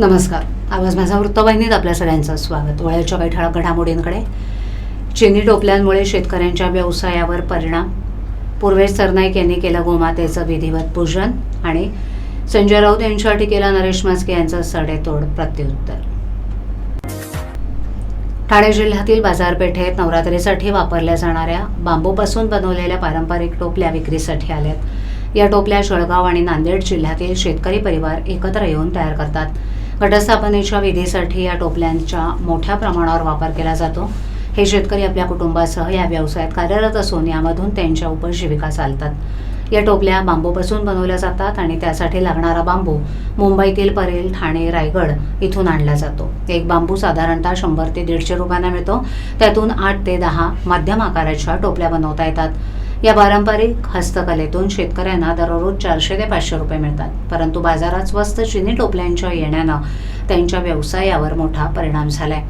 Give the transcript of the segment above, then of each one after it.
नमस्कार. आवाज माझा वृत्तवाहिनीत आपल्या सगळ्यांचं स्वागत. वळ्याच्या काही ठळक घडामोडींकडे. चिनी टोपल्यांमुळे शेतकऱ्यांच्या व्यवसायावर परिणाम. पूर्वेश सरनाईक यांनी केलं गोमातेचं विधिवत पूजन आणि संजय राऊत यांच्या टीकेला नरेश मास्के यांचं सडेतोड प्रत्युत्तर. ठाणे जिल्ह्यातील बाजारपेठेत नवरात्रीसाठी वापरल्या जाणाऱ्या बांबूपासून बनवलेल्या पारंपरिक टोपल्या विक्रीसाठी आल्यात. या टोपल्या जळगाव आणि नांदेड जिल्ह्यातील शेतकरी परिवार एकत्र येऊन तयार करतात. घटस्थापनेच्या विधीसाठी या टोपल्यांचा मोठ्या प्रमाणावर वापर केला जातो. हे शेतकरी आपल्या कुटुंबासह या व्यवसायात कार्यरत असून यामधून त्यांच्या उपजीविका चालतात. या टोपल्या बांबूपासून बनवल्या जातात आणि त्यासाठी लागणारा बांबू मुंबईतील परेल ठाणे रायगड इथून आणला जातो. एक बांबू साधारणतः शंभर ते दीडशे रुपयांना मिळतो. त्यातून आठ ते दहा मध्यम आकाराच्या टोपल्या बनवता येतात. या पारंपरिक हस्तकलेतून शेतकऱ्यांना दररोज चारशे ते पाचशे रुपये मिळतात. परंतु बाजारात स्वस्त चिनी टोपल्यांच्या येण्यानं त्यांच्या व्यवसायावर मोठा परिणाम झालाय.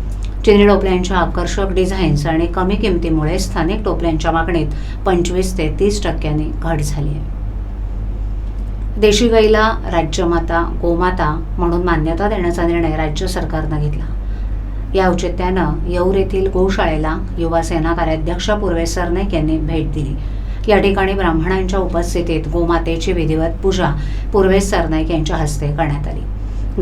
चिनी टोपल्यांच्या आकर्षक डिझाईन्स आणि कमी किमतीमुळे स्थानिक टोपल्यांच्या मागणीत पंचवीस ते तीस टक्क्यांनी घट झाली आहे. देशी गाईला राज्यमाता गोमाता म्हणून मान्यता देण्याचा निर्णय राज्य सरकारनं घेतला. या औचित्यानं येऊर येथील गोशाळेला युवासेना कार्याध्यक्ष पूर्वे सरनाईक यांनी भेट दिली. या ठिकाणी ब्राह्मणांच्या उपस्थितीत गोमातेची विधिवत पूजा पूर्वेश सरनाईक यांच्या हस्ते करण्यात आली.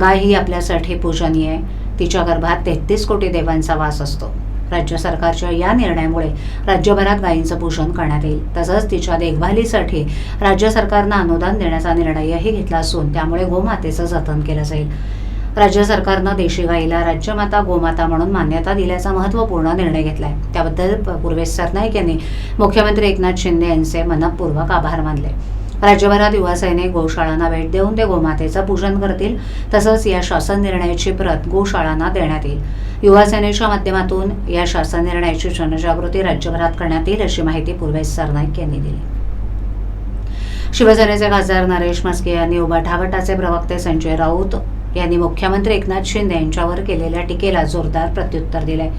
गाय ही आपल्यासाठी पूजनीय आहे. तिच्या गर्भात तेहतीस कोटी देवांचा वास असतो. राज्य सरकारच्या या निर्णयामुळे राज्यभरात गायींचं पोषण करण्यात येईल. तसंच तिच्या देखभालीसाठी राज्य सरकारनं अनुदान देण्याचा निर्णयही घेतला असून त्यामुळे गोमातेचं जतन केलं जाईल. राज्य सरकारनं देशी गाईला राज्यमाता गोमाता म्हणून मान्यता दिल्याचा महत्त्वपूर्ण निर्णय घेतलाय. त्याबद्दल पूर्वेश सरनाईक यांनी मुख्यमंत्री एकनाथ शिंदे यांचे मनपूर्वक आभार मानले. राज्यभरात युवा सैनिक गोशाळांना भेट देऊन ते गोमातेचं पूजन करतील तसंच या शासन निर्णयाची प्रत गोशाळांना देण्यात येईल. युवा सेनेच्या माध्यमातून या शासन निर्णयाची जनजागृती राज्यभरात करण्यात येईल अशी माहिती पूर्वेश सरनाईक यांनी दिली. शिवसेनेचे खासदार नरेश म्हस्के यांनी उभाठा गटाचे प्रवक्ते संजय राऊत यांनी मुख्यमंत्री एकनाथ शिंदे यांच्यावर केलेल्या टीकेला जोरदार प्रत्युत्तर दिलंय.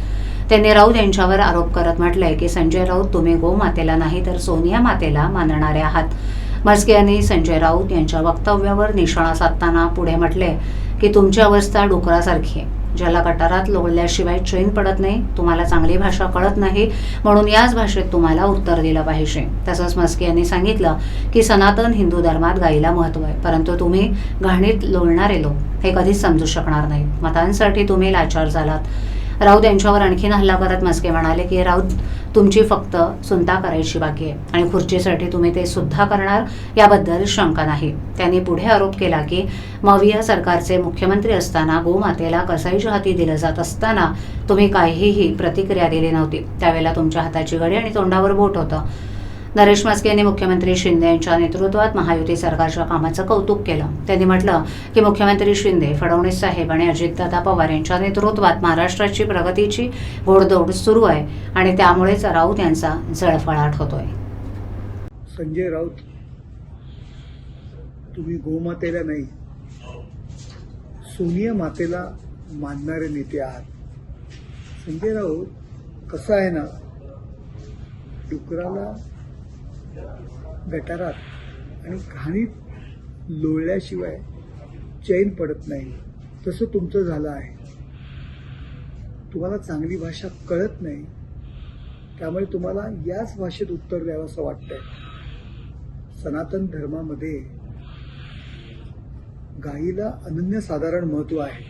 त्यांनी राऊत यांच्यावर आरोप करत म्हटलंय की संजय राऊत तुम्ही गोमातेला नाही तर सोनिया मातेला मानणारे आहात. म्हस्के यांनी संजय राऊत यांच्या वक्तव्यावर निशाणा साधताना पुढे म्हटले की तुमची अवस्था डुकरासारखी आहे. ज्याला गटारात लोळल्याशिवाय चैन पडत नाही तुम्हाला चांगली भाषा कळत नाही म्हणून याच भाषेत तुम्हाला उत्तर दिलं पाहिजे. तसंच मस्के यांनी सांगितलं की सनातन हिंदू धर्मात गायीला महत्त्व आहे परंतु तुम्ही घाणीत लोळणारे लोक हे कधीच समजू शकणार नाहीत मतांसाठी तुम्ही लाचार झालात. राऊत यांच्यावर आणखीन हल्ला करत मस्के म्हणाले की राऊत तुमची फक्त सुनता करायची बाकी आहे. आणि खुर्चीसाठी तुम्ही ते सुद्धा करणार याबद्दल शंका नाही. त्यांनी पुढे आरोप केला की मविया सरकारचे मुख्यमंत्री असताना गोमातेला कसाईच्या हाती दिलं जात असताना तुम्ही काहीही प्रतिक्रिया दिली नव्हती. त्यावेळेला तुमच्या हाताची गडी आणि तोंडावर बोट होतं. नरेश म्हस्के यांनी मुख्यमंत्री शिंदे यांच्या नेतृत्वात महायुती सरकारच्या कामाचं कौतुक केलं. त्यांनी म्हटलं की मुख्यमंत्री शिंदे फडणवीस साहेब आणि अजितदादा पवार यांच्या नेतृत्वात महाराष्ट्राची प्रगतीची घोडदौड सुरू आहे आणि त्यामुळेच राऊत यांचा जळफळाट होतोय. संजय राऊत तुम्ही गोमातेला नाही सोनिया मातेला मानणारे नेते आहात. संजय राऊत कसं आहे ना डुकराला गटारात आणि घाणीत लोळल्याशिवाय चैन पडत नाही. तसं तुमचं झालं आहे. तुम्हाला चांगली भाषा कळत नाही. त्यामुळे तुम्हाला याच भाषेत उत्तर द्यावं असं वाटतंय. सनातन धर्मामध्ये गायीला अनन्यसाधारण महत्त्व आहे.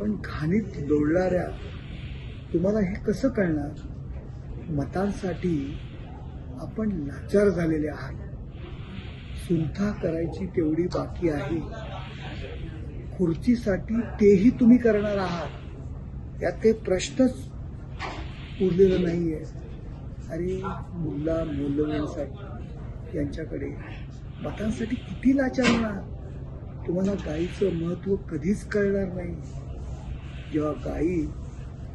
पण घाणीत लोळणाऱ्या तुम्हाला हे कसं कळणार? मतांसाठी आपण लाचार झालेले आहात. सुंथा करायची तेवढी बाकी आहे. खुर्चीसाठी तेही तुम्ही करणार आहात. यात ते प्रश्नच उरलेलं नाहीये. अरे मुला मौलवींसाठी यांच्याकडे मतांसाठी किती लाचार होणार? तुम्हाला गायीचं महत्त्व कधीच कळणार नाही. जेव्हा गायी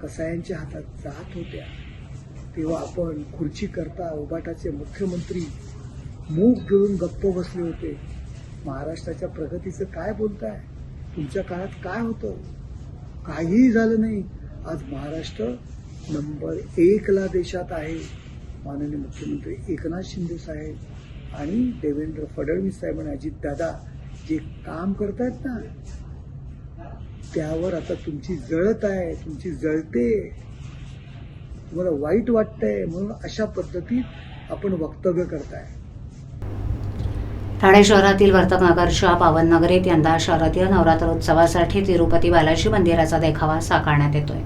कसायांच्या हातात जात होत्या तेव्हा आपण खुर्ची करता उबाटाचे मुख्यमंत्री मूग घेऊन गप्प बसले होते. महाराष्ट्राच्या प्रगतीचं काय बोलताय? तुमच्या काळात काय होतं? काहीही झालं नाही. आज महाराष्ट्र नंबर एकला देशात आहे. माननीय मुख्यमंत्री एकनाथ शिंदे साहेब आणि देवेंद्र फडणवीस साहेब आणि अजित दादा जे काम करतायत ना त्यावर आता तुमची जळत आहे तुमची जळते. तुम्हाला वाईट वाटतंय म्हणून अशा पद्धतीत आपण वक्तव्य करताय. ठाणे शहरातील वर्तकनगरच्या पावननगरीत यंदा शारदीय नवरात्रोत्सवासाठी तिरुपती बालाजी मंदिराचा देखावा साकारण्यात येतोय.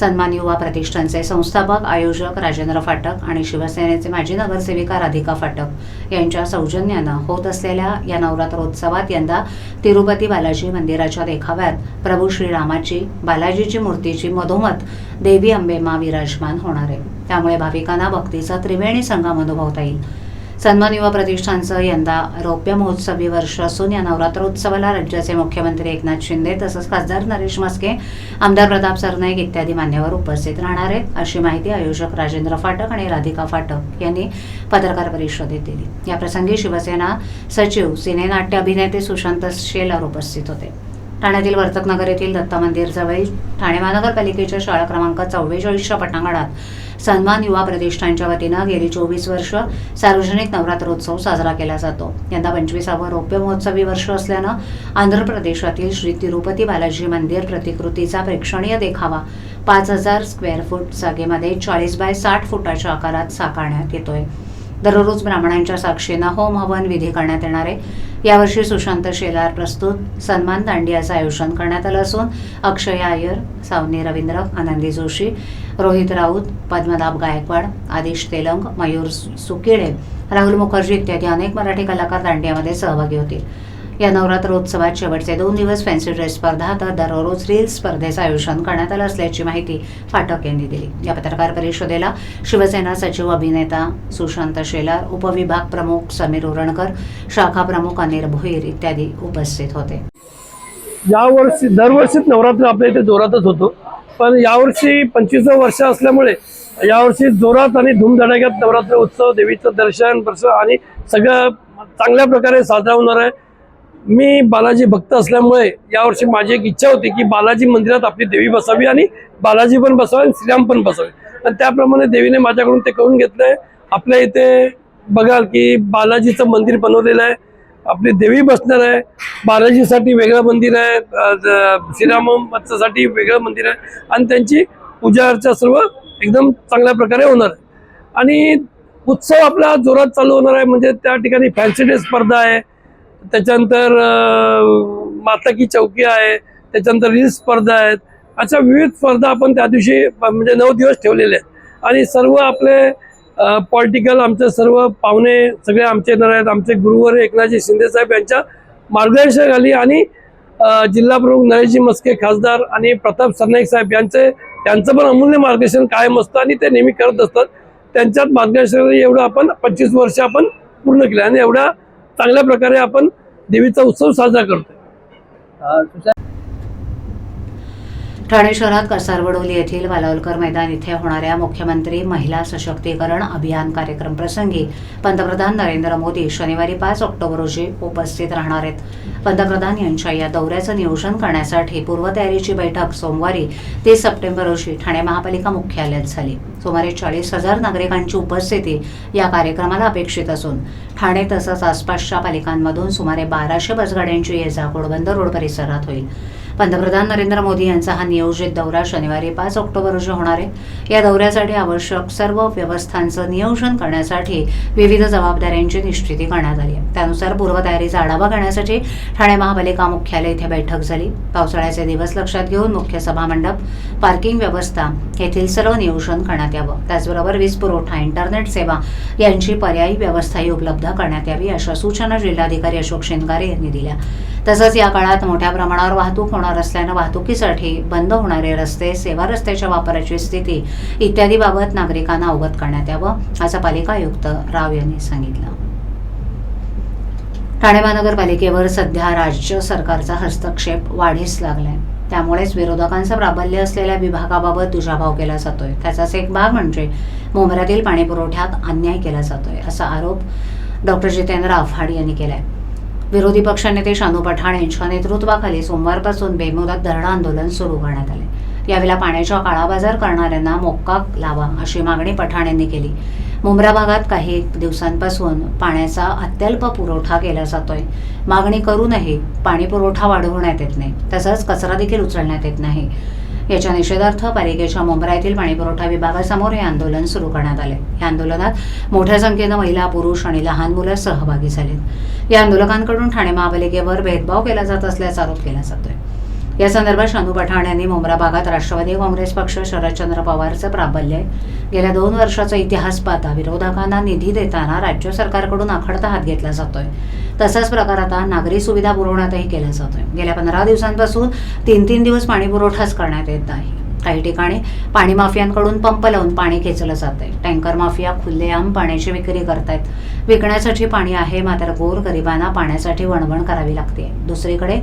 सन्मान युवा प्रतिष्ठानचे संस्थापक आयोजक राजेंद्र फाटक आणि शिवसेनेचे माजी नगरसेविका राधिका फाटक यांच्या सौजन्यानं होत असलेल्या या नवरात्रोत्सवात यंदा तिरुपती बालाजी मंदिराच्या देखाव्यात प्रभू श्रीरामाची बालाजीची मूर्तीची मधोमध देवी अंबेमा विराजमान होणार आहे. त्यामुळे भाविकांना भक्तीचा त्रिवेणी संगम अनुभवता येईल. सन्मान युवा प्रतिष्ठानचं यंदा रौप्य महोत्सवी वर्ष असून या नवरात्रोत्सवाला राज्याचे मुख्यमंत्री एकनाथ शिंदे तसंच खासदार नरेश मस्के आमदार प्रताप सरनाईक इत्यादी मान्यवर उपस्थित राहणार आहेत. अशी माहिती आयोजक राजेंद्र फाटक आणि राधिका फाटक यांनी पत्रकार परिषदेत दिली. याप्रसंगी शिवसेना सचिव सिनेनाट्य अभिनेते सुशांत शेलार उपस्थित होते. ठाण्यातील वर्तकनगर येथील दत्त मंदिर जवळ ठाणे महानगरपालिकेच्या शाळा क्रमांक चव्वेचाळीसच्या पटांगणात सन्मान युवा प्रतिष्ठानच्या वतीनं गेली चोवीस वर्ष सार्वजनिक नवरात्रोत्सव साजरा केला जातो. यंदा पंचवीसावं रौप्य महोत्सवी वर्ष असल्यानं आंध्र प्रदेशातील श्री तिरुपती बालाजी मंदिर प्रतिकृतीचा प्रेक्षणीय देखावा पाच हजार स्क्वेअर फूट जागेमध्ये चाळीस बाय साठ फुटाच्या आकारात साकारण्यात येतोय. दररोज ब्राह्मणांच्या साक्षीनं होम हवन विधी करण्यात येणार आहे. यावर्षी सुशांत शेलार प्रस्तुत सन्मान दांडियाचं आयोजन करण्यात आलं असून अक्षय आयर सावनी रवींद्र आनंदी जोशी रोहित राऊत पद्मनाभ गायकवाड आदिश तेलंग मयूर सुकिडे राहुल मुखर्जी इत्यादी अनेक मराठी कलाकार दांडियामध्ये सहभागी होतील. या नवरात्रोत्सवात शेवटचे दोन दिवस फॅन्सी ड्रेस स्पर्धा तर दररोज रील स्पर्धेचं आयोजन करण्यात आलं असल्याची माहिती फाटक यांनी दिली. या पत्रकार परिषदेला शिवसेना सचिव अभिनेता सुशांत शेलार उपविभाग प्रमुख समीर उरणकर शाखा प्रमुख अनिल भोईर इत्यादी उपस्थित होते. यावर्षी दरवर्षीच नवरात्र आपल्या इथे जोरातच होतो. पण यावर्षी पंचवीस वर्ष असल्यामुळे यावर्षी जोरात आणि धूमधडाक्यात नवरात्र उत्सव देवीचं दर्शन दर्शन आणि सगळं चांगल्या प्रकारे साजरा होणार आहे. मी बालाजी भक्त असल्यामुळे यावर्षी माझी एक इच्छा होती की बालाजी मंदिरात आपली देवी बसावी आणि बालाजी पण बसावे आणि श्रीराम पण बसावे. आणि त्याप्रमाणे देवीने माझ्याकडून ते करून घेतलंय. आपल्या इथे बघाल की बालाजीचं मंदिर बनवलेलं आहे. आपली देवी बसणार आहे. बालाजीसाठी वेगळं मंदिर आहे. अ, श्रीरामासाठी वेगळं मंदिर आहे. आणि त्यांची पूजा अर्चा सर्व एकदम चांगल्या प्रकारे होणार आहे. आणि उत्सव आपला जोरात चालू होणार आहे. म्हणजे त्या ठिकाणी फॅन्सी डे स्पर्धा आहे. त्याच्यानंतर माता की चौकी आहे. त्याच्यानंतर रील स्पर्धा आहेत. अशा विविध स्पर्धा आपण त्या दिवशी म्हणजे नऊ दिवस ठेवलेले आहेत. आणि सर्व आपले पॉलिटिकल आमचे सर्व पाहुणे सगळे आमचे येणार आहेत. आमचे गुरुवर एकनाथजी शिंदे साहेब यांच्या मार्गदर्शनाखाली आणि अ, जिल्हा प्रमुख नरेशजी मस्के खासदार आणि प्रताप सरनाईक साहेब यांचे त्यांचं पण अमूल्य मार्गदर्शन कायम असतं आणि ते नेहमी करत असतात. त्यांच्यात मार्गदर्शनाखाली एवढं आपण पंचवीस वर्ष आपण पूर्ण केलं आणि एवढ्या चांगल्या प्रकारे आपण देवीचा उत्सव साजरा करतो ठाणे शहरात कसारवडोली येथील वालावलकर मैदान इथे होणाऱ्या मुख्यमंत्री महिला सशक्तीकरण अभियान कार्यक्रम प्रसंगी पंतप्रधान नरेंद्र मोदी शनिवारी पाच ऑक्टोबर रोजी उपस्थित राहणार आहेत. पंतप्रधान यांच्या या दौऱ्याचं नियोजन करण्यासाठी पूर्वतयारीची बैठक सोमवारी तीस सप्टेंबर रोजी ठाणे महापालिका मुख्यालयात झाली. सुमारे चाळीस हजार नागरिकांची उपस्थिती या कार्यक्रमाला अपेक्षित असून ठाणे तसंच आसपासच्या पालिकांमधून सुमारे बाराशे बसगाड्यांची ये जा घोडबंदर रोड परिसरात होईल. पंतप्रधान नरेंद्र मोदी यांचा हा नियोजित दौरा शनिवारी पाच ऑक्टोबर रोजी होणार आहे. या दौऱ्यासाठी आवश्यक सर्व व्यवस्थांचं नियोजन करण्यासाठी विविध जबाबदाऱ्यांची निश्चिती करण्यात आली आहे. त्यानुसार पूर्वतयारीचा आढावा घेण्यासाठी ठाणे महापालिका मुख्यालय इथे बैठक झाली. पावसाळ्याचे दिवस लक्षात घेऊन मुख्य सभामंडप पार्किंग व्यवस्था येथील सर्व नियोजन करण्यात यावं. त्याचबरोबर वीज पुरवठा इंटरनेट सेवा यांची पर्यायी व्यवस्थाही उपलब्ध करण्यात यावी अशा सूचना जिल्हाधिकारी अशोक शिंगारे यांनी दिल्या. तसंच या काळात मोठ्या प्रमाणावर वाहतूक होणार असल्यानं वाहतुकीसाठी बंद होणारे रस्ते सेवा रस्त्याच्या वापराची स्थिती इत्यादी बाबत नागरिकांना अवगत करण्यात यावं असं पालिका आयुक्त राव यांनी सांगितलं. ठाणे महानगरपालिकेवर सध्या राज्य सरकारचा हस्तक्षेप वाढीस लागलाय. त्यामुळेच विरोधकांचं प्राबल्य असलेल्या विभागाबाबत दुजाभाव केला जातोय. त्याचाच एक भाग म्हणजे मुंबऱ्यातील पाणी पुरवठ्यात अन्याय केला जातोय असा आरोप डॉक्टर जितेंद्र आव्हाड यांनी केलाय. विरोधी पक्षनेते शानू पठाण यांच्या नेतृत्वाखाली सोमवारपासून बेमुदत धरणं आंदोलन सुरू करण्यात आले. यावेळेला पाण्याच्या काळाबाजार करणाऱ्यांना मोक्का लावा अशी मागणी पठाण यांनी केली. मुंब्रा भागात काही दिवसांपासून पाण्याचा अत्यल्प पुरवठा केला जातोय. मागणी करूनही पाणी पुरवठा वाढवण्यात येत नाही तसंच कचरा देखील उचलण्यात येत नाही. याच्या निषेधार्थ पालिकेच्या मुंब्रा येथील पाणीपुरवठा विभागासमोर हे आंदोलन सुरू करण्यात आले. या आंदोलनात मोठ्या संख्येनं महिला पुरुष आणि लहान मुलं सहभागी झालीत. या आंदोलकांकडून ठाणे महापालिकेवर भेदभाव केला जात असल्याचा आरोप केला जातोय. या संदर्भात शानू पठाण यांनी मुंब्रा भागात राष्ट्रवादी काँग्रेस पक्ष शरदचंद्र पवारचं प्राबल्य आहे. गेल्या दोन वर्षाचा इतिहास पाहता विरोधकांना निधी देताना राज्य सरकारकडून आखडता हात घेतला जातोय. तसाच प्रकार आता नागरी सुविधा पुरवण्यातही केला जातोय. गेल्या पंधरा दिवसांपासून तीन तीन दिवस पाणी पुरवठाच करण्यात येत आहे काही ठिकाणी पाणी माफियांकडून पंप लावून पाणी खेचलं जातंय. टँकर माफिया खुल्लेआम पाण्याची विक्री करतायत. विकण्यासाठी पाणी आहे मात्र गोर गरिबांना पाण्यासाठी वणवण करावी लागते. दुसरीकडे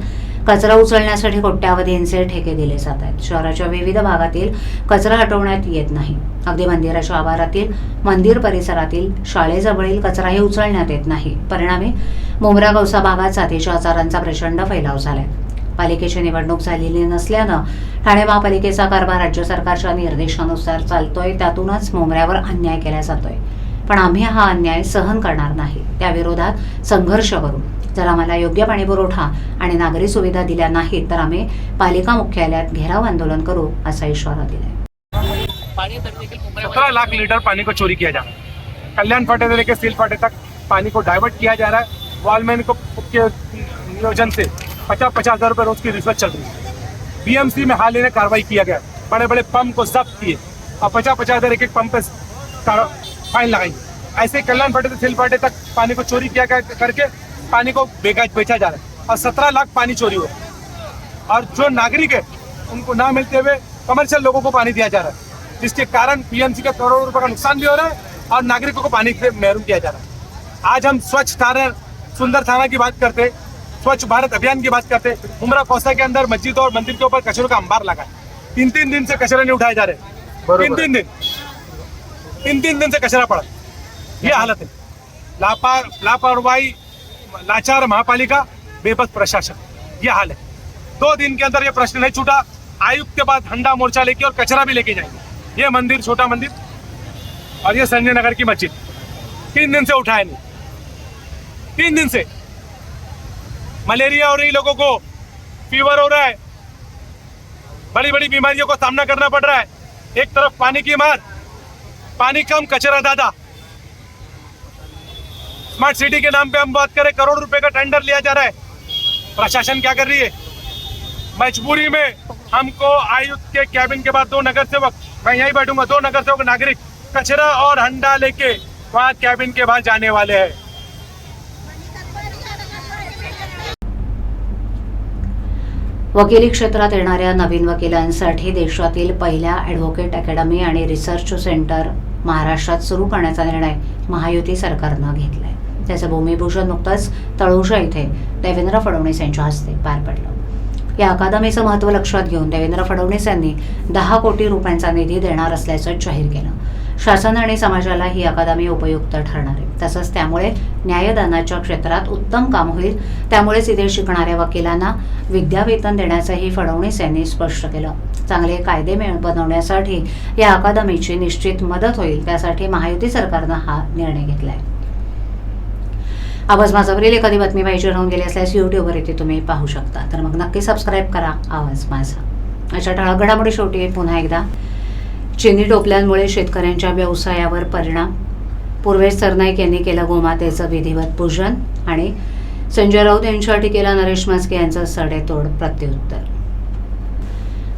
कचरा उचलण्यासाठी कोट्यावधींचे ठेके दिले जात आहेत. शहराच्या विविध भागातील कचरा हटवण्यात येत नाही. अगदी मंदिराच्या आवारातील मंदिर परिसरातील शाळेजवळील कचराही उचलण्यात येत नाही. परिणामी मुंबरा गौसा भागात साथीच्या आजारांचा प्रचंड फैलाव झालाय. पालिकेची निवडणूक झालेली नसल्यानं ठाणे महापालिकेचा कारभार राज्य सरकारच्या निर्देशानुसार चालतोय. त्यातूनच मुंबऱ्यावर अन्याय केला जातोय. पण आम्ही हा अन्याय सहन करणार नाही. त्याविरोधात संघर्ष करू. जर आम्हाला योग्य पाणी पुरवठा आणि नागरी सुविधा दिल्या नाहीत तर आम्ही पालिका मुख्यालयात घेराव आंदोलन करू असा इशारा दिलाय. सत्रह लाख लीटर पानी को चोरी किया जा रहा है। कल्याण फाटे से लेकर सील फाटे तक पानी को डाइवर्ट किया जा रहा है। वॉलमैन को के नियोजन से पचास पचास हजार रुपये रोज की रिश्वत चल रही है। बीएमसी में हाल ही में कार्रवाई किया गया बड़े बड़े पंप को जब्त किए। और पचास पचास हजार एक एक पंप पे फाइन लगाई। ऐसे कल्याण फाटे से सील फाटे तक पानी को चोरी किया गया करके पानी को बेचा जा रहा है और सत्रह लाख पानी चोरी हुआ और जो नागरिक है उनको ना मिलते हुए कमर्शियल लोगों को पानी दिया जा रहा है जिसके कारण पीएमसी का करोड़ों रुपए का नुकसान भी हो रहा है और नागरिकों को पानी से महरूम किया जा रहा है। आज हम स्वच्छ थाना सुंदर थाना की बात करते स्वच्छ भारत अभियान की बात करते उमरा कोसा के अंदर मस्जिद और मंदिर के ऊपर कचरों का अंबार लगा है। तीन तीन दिन से कचरे नहीं उठाए जा रहे। तीन तीन दिन। तीन तीन दिन से कचरा पड़ा। ये हालत है। लापार लापरवाही लाचार महापालिका बेबस प्रशासन। ये हाल है। दो दिन के अंदर ये प्रश्न नहीं छूटा। आयुक्त के बाद हंडा मोर्चा लेके और कचरा भी लेके जाएँगे। ये मंदिर, छोटा मंदिर और ये संजय नगर की मस्जिद। तीन दिन से उठाए नहीं। तीन दिन से। मलेरिया हो रही लोगों को। फीवर हो रहा है। बड़ी बड़ी बीमारियों को सामना करना पड़ रहा है। एक तरफ़ पानी की मार, पानी कम, कचरा ज़्यादा। स्मार्ट सिटी के नाम पे हम बात करें करोड़ रुपए का टेंडर लिया जा रहा है। प्रशासन क्या कर रही है? मजबूरी में हमको आयुक्त के कैबिन के बाद दो नगर सेवक मैं यहीं बैठूंगा दो नगर सेवक नागरिक कचरा और हंडा लेके वहां कैबिन के बाहर जाने वाले हैं। वकिली क्षेत्रात येणाऱ्या नवीन वकिलांसाठी देशातील पहिल्या ॲडव्होकेट अकॅडमी आणि रिसर्च सेंटर महाराष्ट्रात सुरू करण्याचा निर्णय महायुती सरकारनं घेतलाय. त्याचं भूमिभूषण नुकतंच तळोजा इथे देवेंद्र फडणवीस यांच्या हस्ते पार पडलं. या अकादमीचं महत्त्व लक्षात घेऊन देवेंद्र फडणवीस यांनी दहा कोटी रुपयांचा निधी देणार असल्याचं जाहीर केलं. शासन आणि समाजाला ही अकादमी उपयुक्त ठरणार आहे. तसंच त्यामुळे न्यायदानाच्या क्षेत्रात उत्तम काम होईल. त्यामुळेच इथे शिकणाऱ्या वकिलांना विद्यावेतन देण्याचंही फडणवीस यांनी स्पष्ट केलं. चांगले कायदे मिळ बनवण्यासाठी या अकादमीची निश्चित मदत होईल त्यासाठी महायुती सरकारनं हा निर्णय घेतलाय. आवाज माझावरील एखादी बातमी पाहिजे राहून गेली असल्यास यूट्यूबवर येथे तुम्ही पाहू शकता. तर मग नक्की सबस्क्राईब करा आवाज माझा. अशा ठळक घडामोडी शेवटी पुन्हा एकदा. चिनी टोपल्यांमुळे शेतकऱ्यांच्या व्यवसायावर परिणाम. पूर्वेश सरनाईक यांनी केलं गोमातेचं विधिवत पूजन आणि संजय राऊत यांच्या टीकेला नरेश म्हस्के यांचं सडेतोड प्रत्युत्तर.